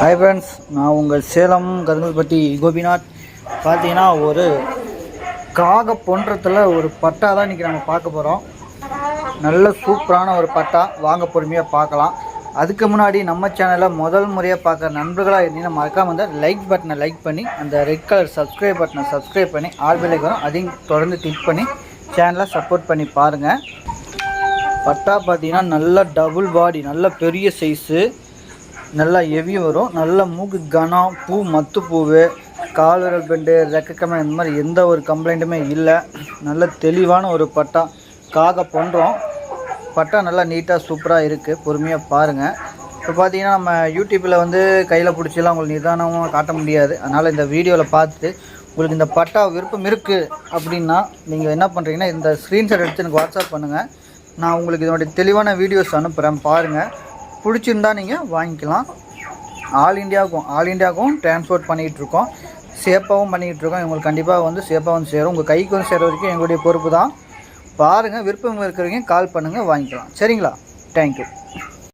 Hi friends நான் உங்கள் சேலம் கருங்கல்பட்டி கோபிநாத். பார்த்தீங்கன்னா ஒரு காக பொன்றத்தில் ஒரு பட்டா தான் இன்றைக்கி நம்ம பார்க்க போகிறோம் நல்ல சூப்பரான ஒரு பட்டா. வாங்க பொறுமையாக பார்க்கலாம். அதுக்கு முன்னாடி நம்ம சேனலை முதல் முறையாக பார்க்குற நண்பர்களாக இருந்தீங்கன்னா மறக்காமல் வந்து லைக் பட்டனை லைக் பண்ணி அந்த ரெட் கலர் சப்ஸ்கிரைப் பட்டனை சப்ஸ்கிரைப் பண்ணி ஆல் பெல்லைக்கு வரும் அதையும் தொடர்ந்து கிளிக் பண்ணி சேனலை சப்போர்ட் பண்ணி பாருங்கள் பட்டா பார்த்தீங்கன்னா நல்ல டபுள் பாடி நல்ல பெரிய சைஸு நல்லா ஹெவி வரும். நல்லா மூக்கு கனம் பூ மத்து பூவு கால் விரல் பெண்டு ரெக்கக்கமை இந்த மாதிரி எந்த ஒரு கம்ப்ளைண்ட்டுமே இல்லை. நல்ல தெளிவான ஒரு பட்டா. காக பண்ணுறோம் பட்டா நல்லா நீட்டாக சூப்பராக இருக்குது பொறுமையாக பாருங்கள் இப்போ பார்த்தீங்கன்னா நம்ம யூடியூப்பில் வந்து கையில் பிடிச்சலாம் உங்களுக்கு நிதானமாக காட்ட முடியாது. அதனால் இந்த வீடியோவில் பார்த்துட்டு உங்களுக்கு இந்த பட்டா விருப்பம் இருக்குது அப்படின்னா நீங்கள் என்ன பண்ணுறீங்கன்னா இந்த ஸ்க்ரீன்ஷாட் எடுத்து எனக்கு வாட்ஸ்அப் பண்ணுங்கள் நான் உங்களுக்கு இதனுடைய தெளிவான வீடியோஸ் அனுப்புகிறேன் பாருங்கள் பிடிச்சிருந்தா நீங்கள் வாங்கிக்கலாம். ஆல் இந்தியாவுக்கும் ஆல் இந்தியாவுக்கும் டிரான்ஸ்போர்ட் பண்ணிகிட்ருக்கோம் சேஃபாகவும் பண்ணிகிட்டு இருக்கோம் உங்களுக்கு கண்டிப்பாக வந்து சேஃபாக வந்து சேரும். உங்கள் கைக்கு வந்து சேர வரைக்கும் எங்களுடைய பொறுப்பு தான். பாருங்கள் விருப்பம் இருக்கிறவங்க கால் பண்ணுங்கள் வாங்கிக்கலாம். சரிங்களா? தேங்க்யூ